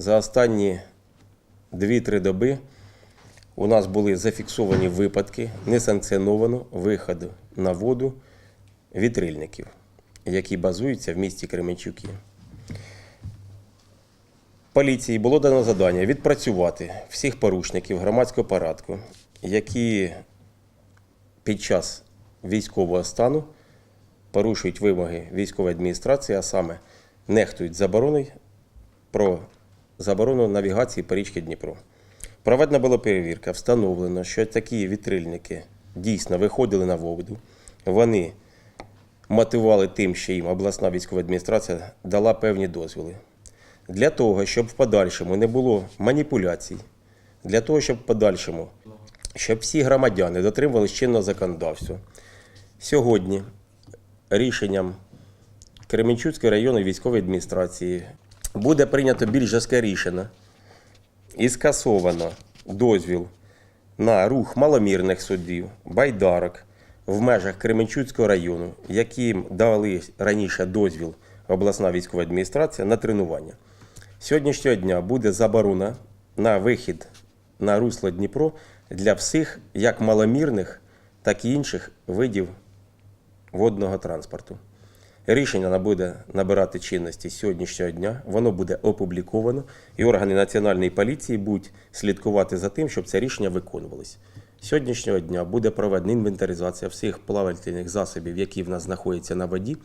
за останні 2-3 доби у нас були зафіксовані випадки несанкціонованого виходу на воду вітрильників, які базуються в місті Кременчуки. Поліції було дано завдання відпрацювати всіх порушників громадського порядку, які під час військового стану порушують вимоги військової адміністрації, а саме нехтують забороною про заборону навігації по річці Дніпро. Проведена була перевірка, встановлено, що такі вітрильники дійсно виходили на воду. Вони мотивували тим, що їм обласна військова адміністрація дала певні дозволи. Для того, щоб в подальшому не було маніпуляцій, для того, щоб в подальшому, щоб всі громадяни дотримувалися чинного законодавства. Сьогодні рішенням Кременчуцької районної військової адміністрації буде прийнято більш жорстке рішення і скасовано дозвіл на рух маломірних судів, байдарок в межах Кременчуцького району, яким дали раніше дозвіл обласна військова адміністрація на тренування. Сьогоднішнього дня буде заборона на вихід на русло Дніпро для всіх як маломірних, так і інших видів водного транспорту. Рішення буде набирати чинності сьогоднішнього дня, воно буде опубліковано, і органи національної поліції будуть слідкувати за тим, щоб це рішення виконувалось. З Сьогоднішнього дня буде проведена інвентаризація всіх плавательних засобів, які в нас знаходяться на воді,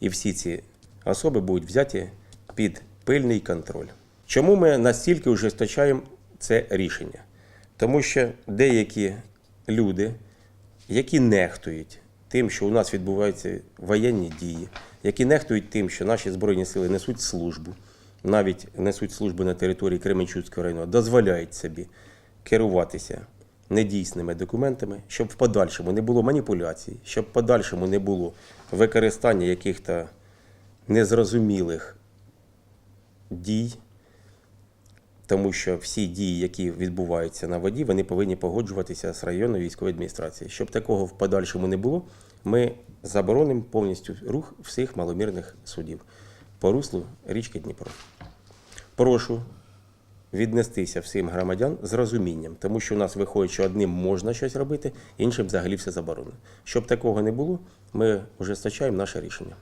і всі ці особи будуть взяті під пильний контроль. Чому ми настільки ужесточаємо це рішення? Тому що деякі люди, які нехтують тим, що у нас відбуваються воєнні дії, які нехтують тим, що наші збройні сили несуть службу, навіть несуть службу на території Кременчуцького району, дозволяють собі керуватися недійсними документами, щоб в подальшому не було маніпуляцій, щоб в подальшому не було використання яких-то незрозумілих дій, тому що всі дії, які відбуваються на воді, вони повинні погоджуватися з районною військовою адміністрацією. Щоб такого в подальшому не було, ми заборонимо повністю рух всіх маломірних судів по руслу річки Дніпро. Прошу віднестися всім громадян з розумінням, тому що у нас виходить, що одним можна щось робити, іншим взагалі все заборонено. Щоб такого не було, ми ужесточаємо наше рішення.